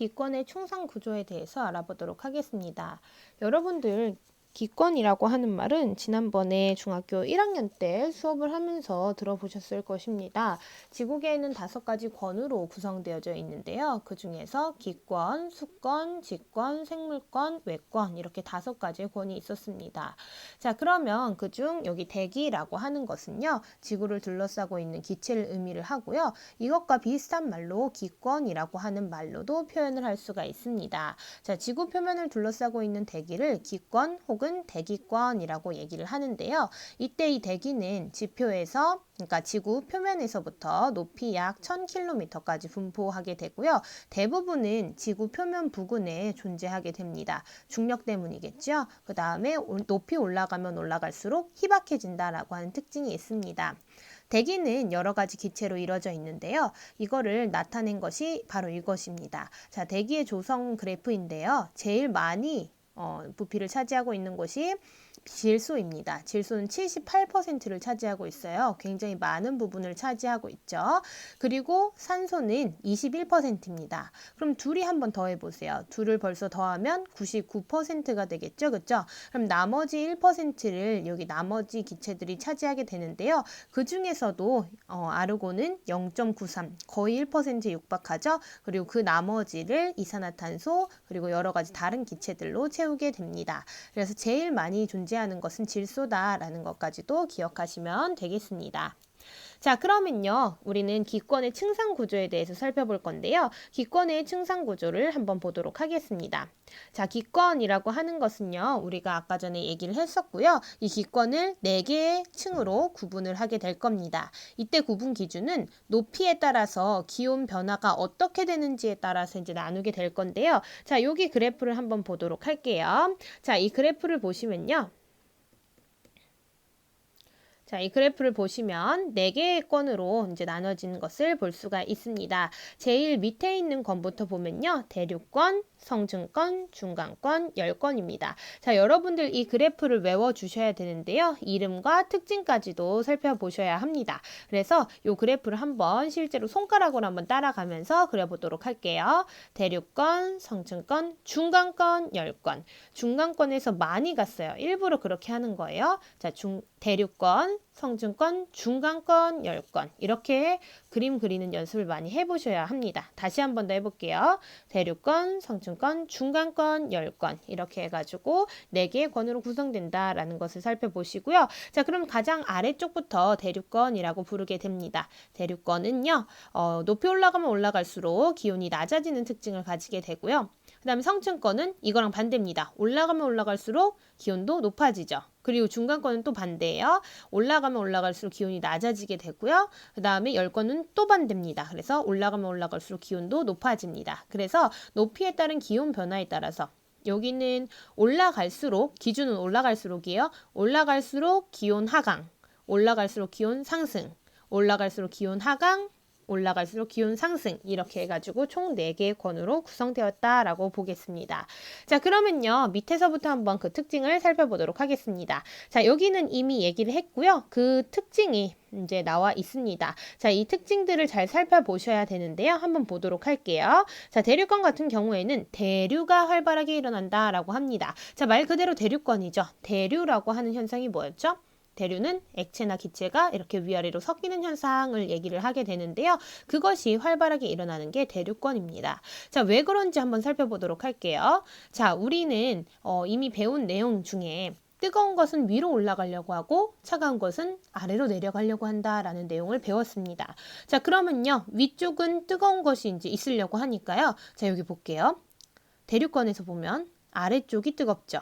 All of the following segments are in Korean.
기권의 충상 구조에 대해서 알아보도록 하겠습니다. 여러분들 기권이라고 하는 말은 지난번에 중학교 1학년 때 수업을 하면서 들어보셨을 것입니다. 지구계에는 다섯 가지 권으로 구성되어져 있는데요. 그 중에서 기권, 수권, 직권, 생물권, 외권 이렇게 다섯 가지의 권이 있었습니다. 자, 그러면 그중 여기 대기라고 하는 것은요. 지구를 둘러싸고 있는 기체를 의미를 하고요. 이것과 비슷한 말로 기권이라고 하는 말로도 표현을 할 수가 있습니다. 자, 지구 표면을 둘러싸고 있는 대기를 기권 혹은 혹은 대기권이라고 얘기를 하는데요. 이때 이 대기는 지표에서 그러니까 지구 표면에서부터 높이 약 1000km까지 분포하게 되고요. 대부분은 지구 표면 부근에 존재하게 됩니다. 중력 때문이겠죠. 그 다음에 높이 올라가면 올라갈수록 희박해진다라고 하는 특징이 있습니다. 대기는 여러 가지 기체로 이루어져 있는데요. 이거를 나타낸 것이 바로 이것입니다. 자, 대기의 조성 그래프인데요. 제일 많이 어, 부피를 차지하고 있는 곳이 질소입니다. 질소는 78%를 차지하고 있어요. 굉장히 많은 부분을 차지하고 있죠. 그리고 산소는 21%입니다. 그럼 둘이 한번 더해 보세요. 둘을 벌써 더하면 99%가 되겠죠. 그렇죠? 그럼 나머지 1%를 여기 나머지 기체들이 차지하게 되는데요. 그 중에서도 어, 아르고는 0.93 거의 1%에 육박하죠. 그리고 그 나머지를 이산화탄소 그리고 여러 가지 다른 기체들로 채우 게 됩니다. 그래서 제일 많이 존재 존재하는 것은 질소다라는 것까지도 기억하시면 되겠습니다. 자, 그러면요. 우리는 기권의 층상 구조에 대해서 살펴볼 건데요. 기권의 층상 구조를 한번 보도록 하겠습니다. 자, 기권이라고 하는 것은요. 우리가 아까 전에 얘기를 했었고요. 이 기권을 4개의 층으로 구분을 하게 될 겁니다. 이때 구분 기준은 높이에 따라서 기온 변화가 어떻게 되는지에 따라서 이제 나누게 될 건데요. 자, 여기 그래프를 한번 보도록 할게요. 자, 이 그래프를 보시면요. 자, 이 그래프를 보시면 4개의 건으로 이제 나눠진 것을 볼 수가 있습니다. 제일 밑에 있는 건부터 보면요. 대륙권, 성층권, 중간권, 열권입니다. 자, 여러분들 이 그래프를 외워 주셔야 되는데요. 이름과 특징까지도 살펴보셔야 합니다. 그래서 이 그래프를 한번 실제로 손가락으로 한번 따라가면서 그려보도록 할게요. 대륙권, 성층권, 중간권, 열권. 중간권에서 많이 갔어요. 일부러 그렇게 하는 거예요. 자, 중, 대륙권, 성층권, 중간권, 열권. 이렇게 그림 그리는 연습을 많이 해보셔야 합니다. 다시 한 번 더 해볼게요. 대륙권, 성층권, 중간권, 열권 이렇게 해가지고 4개의 권으로 구성된다라는 것을 살펴보시고요. 자 그럼 가장 아래쪽부터 대륙권이라고 부르게 됩니다. 대륙권은요. 어, 높이 올라가면 올라갈수록 기온이 낮아지는 특징을 가지게 되고요. 그 다음에 성층권은 이거랑 반대입니다. 올라가면 올라갈수록 기온도 높아지죠. 그리고 중간권은 또 반대예요. 올라가면 올라갈수록 기온이 낮아지게 되고요. 그 다음에 열권은 또 반대입니다. 그래서 올라가면 올라갈수록 기온도 높아집니다. 그래서 높이에 따른 기온 변화에 따라서 여기는 올라갈수록 기준은 올라갈수록이에요. 올라갈수록 기온 하강, 올라갈수록 기온 상승, 올라갈수록 기온 하강, 올라갈수록 기온 상승 이렇게 해가지고 총 4개의 권으로 구성되었다라고 보겠습니다. 자 그러면요 밑에서부터 한번 그 특징을 살펴보도록 하겠습니다. 자 여기는 이미 얘기를 했고요. 그 특징이 이제 나와 있습니다. 자, 이 특징들을 잘 살펴보셔야 되는데요. 한번 보도록 할게요. 자, 대륙권 같은 경우에는 대류가 활발하게 일어난다라고 합니다. 자, 말 그대로 대륙권이죠. 대류라고 하는 현상이 뭐였죠? 대류는 액체나 기체가 이렇게 위아래로 섞이는 현상을 얘기를 하게 되는데요. 그것이 활발하게 일어나는 게 대류권입니다. 자, 왜 그런지 한번 살펴보도록 할게요. 자, 우리는 어, 이미 배운 내용 중에 뜨거운 것은 위로 올라가려고 하고 차가운 것은 아래로 내려가려고 한다라는 내용을 배웠습니다. 자, 그러면요. 위쪽은 뜨거운 것이 이제 있으려고 하니까요. 자, 여기 볼게요. 대류권에서 보면 아래쪽이 뜨겁죠.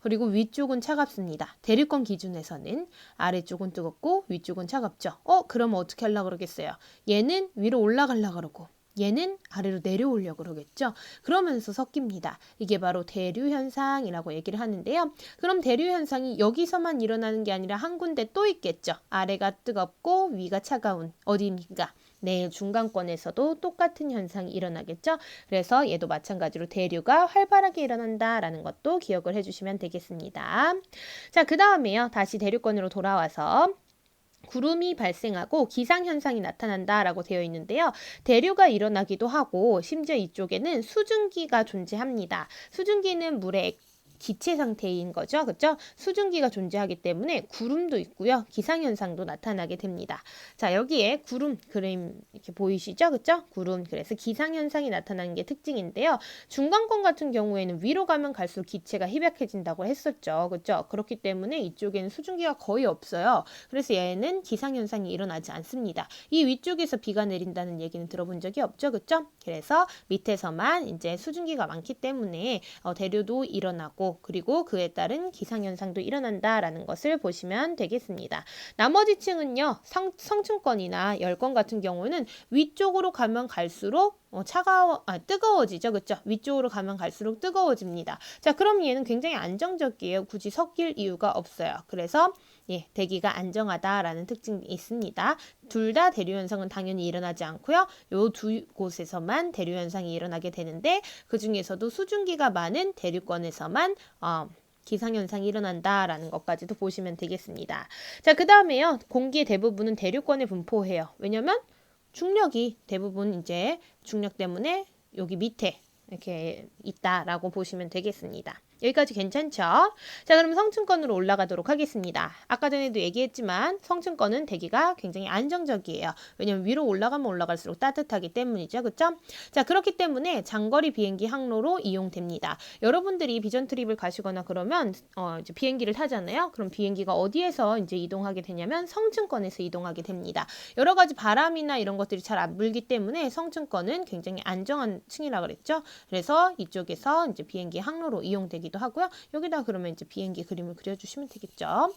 그리고 위쪽은 차갑습니다. 대륙권 기준에서는 아래쪽은 뜨겁고 위쪽은 차갑죠. 어, 그러면 어떻게 하려고 그러겠어요? 얘는 위로 올라가려고 그러고 얘는 아래로 내려오려고 그러겠죠. 그러면서 섞입니다. 이게 바로 대류 현상이라고 얘기를 하는데요. 그럼 대류 현상이 여기서만 일어나는 게 아니라 한 군데 또 있겠죠. 아래가 뜨겁고 위가 차가운 어디입니까? 네, 중간권에서도 똑같은 현상이 일어나겠죠. 그래서 얘도 마찬가지로 대류가 활발하게 일어난다라는 것도 기억을 해주시면 되겠습니다. 자, 그 다음에요. 다시 대류권으로 돌아와서 구름이 발생하고 기상 현상이 나타난다라고 되어 있는데요. 대류가 일어나기도 하고 심지어 이쪽에는 수증기가 존재합니다. 수증기는 물의 기체 상태인 거죠. 그렇죠? 수증기가 존재하기 때문에 구름도 있고요. 기상 현상도 나타나게 됩니다. 자, 여기에 구름 그림 이렇게 보이시죠? 그렇죠? 구름. 그래서 기상 현상이 나타나는 게 특징인데요. 중간권 같은 경우에는 위로 가면 갈수록 기체가 희박해진다고 했었죠. 그렇죠? 그렇기 때문에 이쪽에는 수증기가 거의 없어요. 그래서 얘는 기상 현상이 일어나지 않습니다. 이 위쪽에서 비가 내린다는 얘기는 들어본 적이 없죠. 그렇죠? 그래서 밑에서만 이제 수증기가 많기 때문에 어, 대류도 일어나고 그리고 그에 따른 기상현상도 일어난다라는 것을 보시면 되겠습니다. 나머지 층은요, 성, 성층권이나 열권 같은 경우는 위쪽으로 가면 갈수록 어, 차가워, 아, 뜨거워지죠. 그쵸? 위쪽으로 가면 갈수록 뜨거워집니다. 자, 그럼 얘는 굉장히 안정적이에요. 굳이 섞일 이유가 없어요. 그래서, 예, 대기가 안정하다라는 특징이 있습니다. 둘 다 대류 현상은 당연히 일어나지 않고요. 요 두 곳에서만 대류 현상이 일어나게 되는데, 그 중에서도 수증기가 많은 대류권에서만, 어, 기상현상이 일어난다라는 것까지도 보시면 되겠습니다. 자, 그 다음에요. 공기의 대부분은 대류권에 분포해요. 왜냐면, 중력이 대부분 이제 중력 때문에 여기 밑에 이렇게 있다라고 보시면 되겠습니다. 여기까지 괜찮죠? 자, 그럼 성층권으로 올라가도록 하겠습니다. 아까 전에도 얘기했지만 성층권은 대기가 굉장히 안정적이에요. 왜냐면 위로 올라가면 올라갈수록 따뜻하기 때문이죠. 그쵸? 자, 그렇기 때문에 장거리 비행기 항로로 이용됩니다. 여러분들이 비전 트립을 가시거나 그러면 어, 이제 비행기를 타잖아요. 그럼 비행기가 어디에서 이제 이동하게 되냐면 성층권에서 이동하게 됩니다. 여러 가지 바람이나 이런 것들이 잘 안 불기 때문에 성층권은 굉장히 안정한 층이라 그랬죠. 그래서 이쪽에서 이제 비행기 항로로 이용되기 되기도 하고요. 여기다 그러면 이제 비행기 그림을 그려주시면 되겠죠.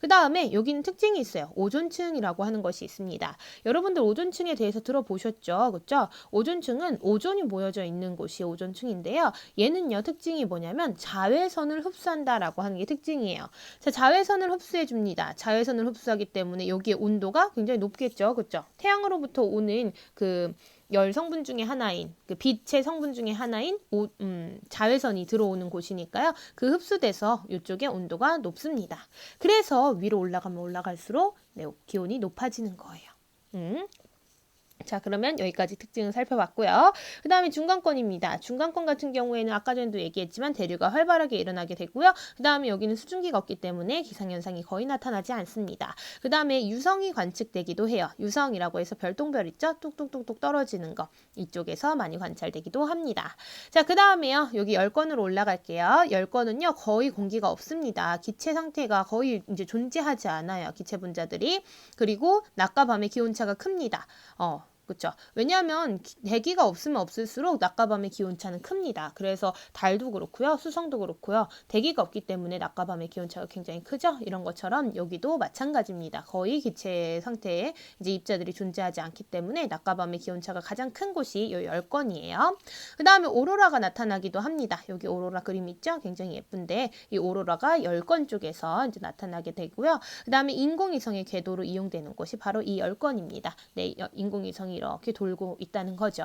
그 다음에 여기는 특징이 있어요. 오존층이라고 하는 것이 있습니다. 여러분들 오존층에 대해서 들어보셨죠? 그렇죠? 오존층은 오존이 모여져 있는 곳이 오존층인데요. 얘는요 특징이 뭐냐면 자외선을 흡수한다라고 하는 게 특징이에요. 자, 자외선을 흡수해 줍니다. 자외선을 흡수하기 때문에 여기에 온도가 굉장히 높겠죠, 그렇죠? 태양으로부터 오는 그 열 성분 중에 하나인 그 빛의 성분 중에 하나인 오, 음, 자외선이 들어오는 곳이니까요. 그 흡수돼서 이쪽에 온도가 높습니다. 그래서 위로 올라가면 올라갈수록 네, 기온이 높아지는 거예요. 음. 자, 그러면 여기까지 특징을 살펴봤고요. 그 다음에 중간권입니다. 중간권 같은 경우에는 아까 전에도 얘기했지만 대류가 활발하게 일어나게 되고요. 그 다음에 여기는 수증기가 없기 때문에 기상현상이 거의 나타나지 않습니다. 그 다음에 유성이 관측되기도 해요. 유성이라고 해서 별똥별 있죠? 뚝뚝뚝뚝 떨어지는 거. 이쪽에서 많이 관찰되기도 합니다. 자, 그 다음에요. 여기 열권으로 올라갈게요. 열권은요, 거의 공기가 없습니다. 기체 상태가 거의 이제 존재하지 않아요. 기체 분자들이. 그리고 낮과 밤의 기온차가 큽니다. 어, 그렇죠. 왜냐하면 대기가 없으면 없을수록 낮과 밤의 기온차는 큽니다. 그래서 달도 그렇고요. 수성도 그렇고요. 대기가 없기 때문에 낮과 밤의 기온차가 굉장히 크죠. 이런 것처럼 여기도 마찬가지입니다. 거의 기체 상태에 이제 입자들이 존재하지 않기 때문에 낮과 밤의 기온차가 가장 큰 곳이 이 열건이에요. 그 다음에 오로라가 나타나기도 합니다. 여기 오로라 그림 있죠? 굉장히 예쁜데 이 오로라가 열건 쪽에서 이제 나타나게 되고요. 그 다음에 인공위성의 궤도로 이용되는 곳이 바로 이 열건입니다. 네, 인공위성이 이렇게 돌고 있다는 거죠.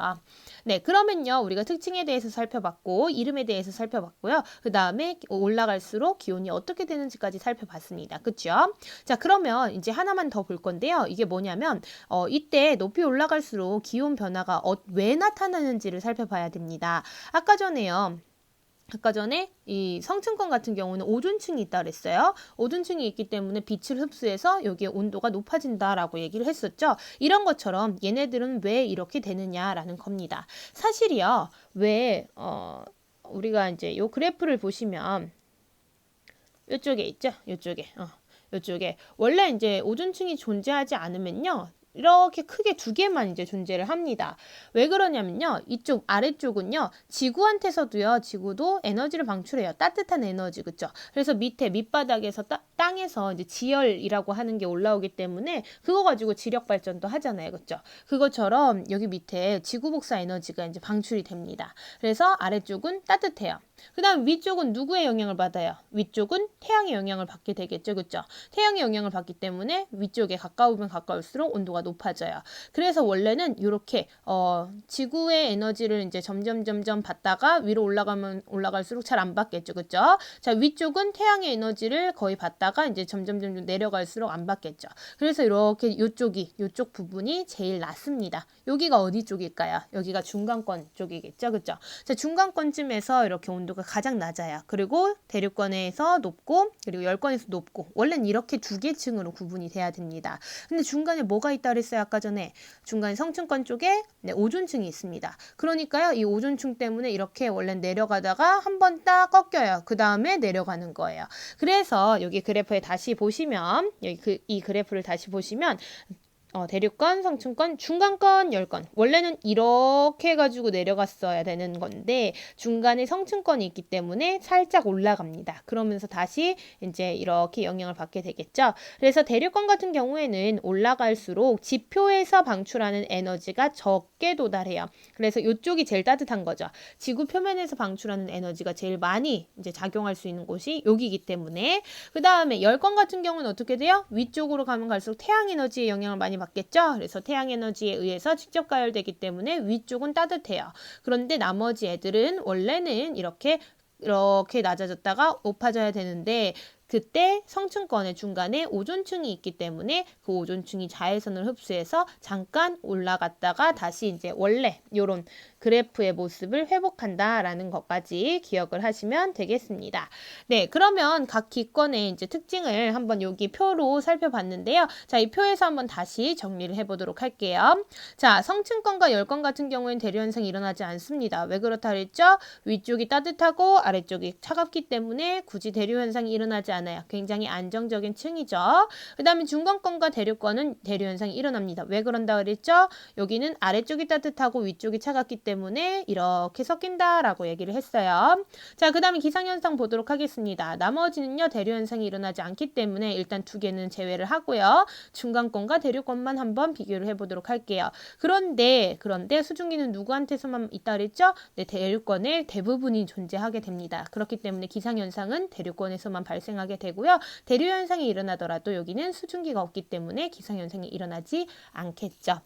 네, 그러면요. 우리가 특징에 대해서 살펴봤고 이름에 대해서 살펴봤고요. 그 다음에 올라갈수록 기온이 어떻게 되는지까지 살펴봤습니다. 그렇죠? 자, 그러면 이제 하나만 더 볼 건데요. 이게 뭐냐면 어, 이때 높이 올라갈수록 기온 변화가 어, 왜 나타나는지를 살펴봐야 됩니다. 아까 전에요. 아까 전에 이 성층권 같은 경우는 오존층이 있다 그랬어요. 오존층이 있기 때문에 빛을 흡수해서 여기에 온도가 높아진다라고 얘기를 했었죠. 이런 것처럼 얘네들은 왜 이렇게 되느냐라는 겁니다. 사실이요. 왜 어, 우리가 이제 요 그래프를 보시면 이쪽에 있죠. 이쪽에. 어. 이쪽에 원래 이제 오존층이 존재하지 않으면요 이렇게 크게 두 개만 이제 존재를 합니다. 왜 그러냐면요. 이쪽 아래쪽은요. 지구한테서도요. 지구도 에너지를 방출해요. 따뜻한 에너지 그죠? 그래서 밑에 밑바닥에서 따, 땅에서 이제 지열이라고 하는 게 올라오기 때문에 그거 가지고 지력 발전도 하잖아요. 그죠? 그것처럼 여기 밑에 지구 복사 에너지가 이제 방출이 됩니다. 그래서 아래쪽은 따뜻해요. 그 다음 위쪽은 누구의 영향을 받아요? 위쪽은 태양의 영향을 받게 되겠죠. 그죠? 태양의 영향을 받기 때문에 위쪽에 가까우면 가까울수록 온도가 높아져요. 그래서 원래는 이렇게 어, 지구의 에너지를 이제 점점 점점 받다가 위로 올라가면 올라갈수록 잘 안 받겠죠, 그렇죠? 자 위쪽은 태양의 에너지를 거의 받다가 이제 점점 점점 내려갈수록 안 받겠죠. 그래서 이렇게 이쪽이 이쪽 부분이 제일 낮습니다. 여기가 어디 쪽일까요? 여기가 중간권 쪽이겠죠, 그렇죠? 자 중간권쯤에서 이렇게 온도가 가장 낮아요. 그리고 대륙권에서 높고 그리고 열권에서 높고 원래는 이렇게 두 개 층으로 구분이 돼야 됩니다. 근데 중간에 뭐가 있다 그랬어요 아까 전에 중간에 성층권 쪽에 네, 오존층이 있습니다. 그러니까요 이 오존층 때문에 이렇게 원래 내려가다가 한 번 딱 꺾여요. 그 다음에 내려가는 거예요. 그래서 여기 그래프에 다시 보시면 여기 그, 이 그래프를 다시 보시면 어, 대륙권, 성층권, 중간권, 열권. 원래는 이렇게 해가지고 내려갔어야 되는 건데 중간에 성층권이 있기 때문에 살짝 올라갑니다. 그러면서 다시 이제 이렇게 영향을 받게 되겠죠. 그래서 대륙권 같은 경우에는 올라갈수록 지표에서 방출하는 에너지가 적게 도달해요. 그래서 이쪽이 제일 따뜻한 거죠. 지구 표면에서 방출하는 에너지가 제일 많이 이제 작용할 수 있는 곳이 여기이기 때문에 그 다음에 열권 같은 경우는 어떻게 돼요? 위쪽으로 가면 갈수록 태양 에너지의 영향을 많이 받겠죠. 그래서 태양 에너지에 의해서 직접 가열되기 때문에 위쪽은 따뜻해요. 그런데 나머지 애들은 원래는 이렇게 이렇게 낮아졌다가 높아져야 되는데 그때 성층권의 중간에 오존층이 있기 때문에 그 오존층이 자외선을 흡수해서 잠깐 올라갔다가 다시 이제 원래 요런 그래프의 모습을 회복한다라는 것까지 기억을 하시면 되겠습니다. 네, 그러면 각 기권의 이제 특징을 한번 여기 표로 살펴봤는데요. 자, 이 표에서 한번 다시 정리를 해보도록 할게요. 자, 성층권과 열권 같은 경우에는 대류현상이 일어나지 않습니다. 왜 그렇다 그랬죠? 위쪽이 따뜻하고 아래쪽이 차갑기 때문에 굳이 대류현상이 일어나지 않 아요. 굉장히 안정적인 층이죠. 그 다음에 중간권과 대류권은 대류 현상이 일어납니다. 왜 그런다 그랬죠? 여기는 아래쪽이 따뜻하고 위쪽이 차갑기 때문에 이렇게 섞인다라고 얘기를 했어요. 자, 그 다음에 기상현상 보도록 하겠습니다. 나머지는요, 대류현상이 일어나지 않기 때문에 일단 두 개는 제외를 하고요. 중간권과 대류권만 한번 비교를 해보도록 할게요. 그런데, 그런데 수증기는 누구한테서만 있다 그랬죠? 네, 대류권의 대부분이 존재하게 됩니다. 그렇기 때문에 기상현상은 대류권에서만 발생하게 되고요. 대류 현상이 일어나더라도 여기는 수증기가 없기 때문에 기상 현상이 일어나지 않겠죠.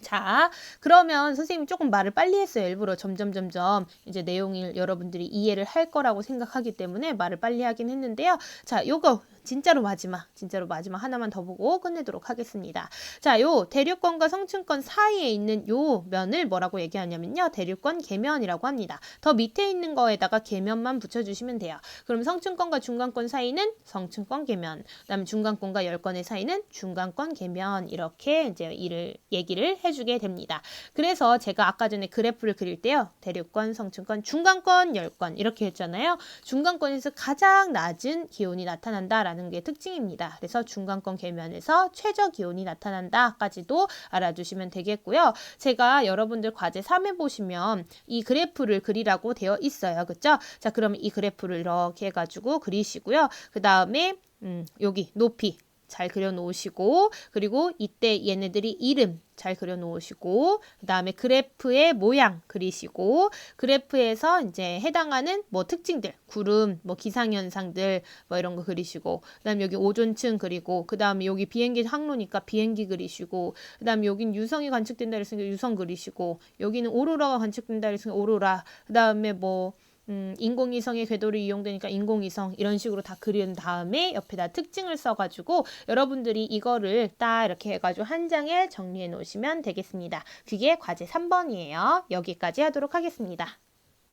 자, 그러면 선생님이 조금 말을 빨리 했어요. 일부러 점점 점점 이제 내용을 여러분들이 이해를 할 거라고 생각하기 때문에 말을 빨리 하긴 했는데요. 자, 요거 진짜로 마지막, 진짜로 마지막 하나만 더 보고 끝내도록 하겠습니다. 자, 요 대륙권과 성층권 사이에 있는 요 면을 뭐라고 얘기하냐면요. 대륙권 계면이라고 합니다. 더 밑에 있는 거에다가 계면만 붙여주시면 돼요. 그럼 성층권과 중간권 사이는 성층권 계면, 그다음 중간권과 열권의 사이는 중간권 계면 이렇게 이제 이를 얘기를 해 주게 됩니다. 그래서 제가 아까 전에 그래프를 그릴 때요. 대륙권, 성층권, 중간권, 열권 이렇게 했잖아요. 중간권에서 가장 낮은 기온이 나타난다라는 게 특징입니다. 그래서 중간권 계면에서 최저 기온이 나타난다까지도 알아주시면 되겠고요. 제가 여러분들 과제 3에 보시면 이 그래프를 그리라고 되어 있어요. 그렇죠? 자, 그러면 이 그래프를 이렇게 해가지고 그리시고요. 그 다음에 음, 여기 높이 잘 그려 놓으시고 그리고 이때 얘네들이 이름 잘 그려 놓으시고 그 다음에 그래프의 모양 그리시고 그래프에서 이제 해당하는 뭐 특징들 구름 뭐 기상 현상들 뭐 이런 거 그리시고 그 다음에 여기 오존층 그리고 그 다음에 여기 비행기 항로니까 비행기 그리시고 그 다음에 여긴 유성이 관측된다 그랬으니까 유성 그리시고 여기는 오로라가 관측된다 그랬으니까 오로라 그 다음에 뭐 음, 인공위성의 궤도를 이용되니까 인공위성 이런 식으로 다 그린 다음에 옆에다 특징을 써가지고 여러분들이 이거를 딱 이렇게 해가지고 한 장에 정리해 놓으시면 되겠습니다. 그게 과제 3번이에요. 여기까지 하도록 하겠습니다.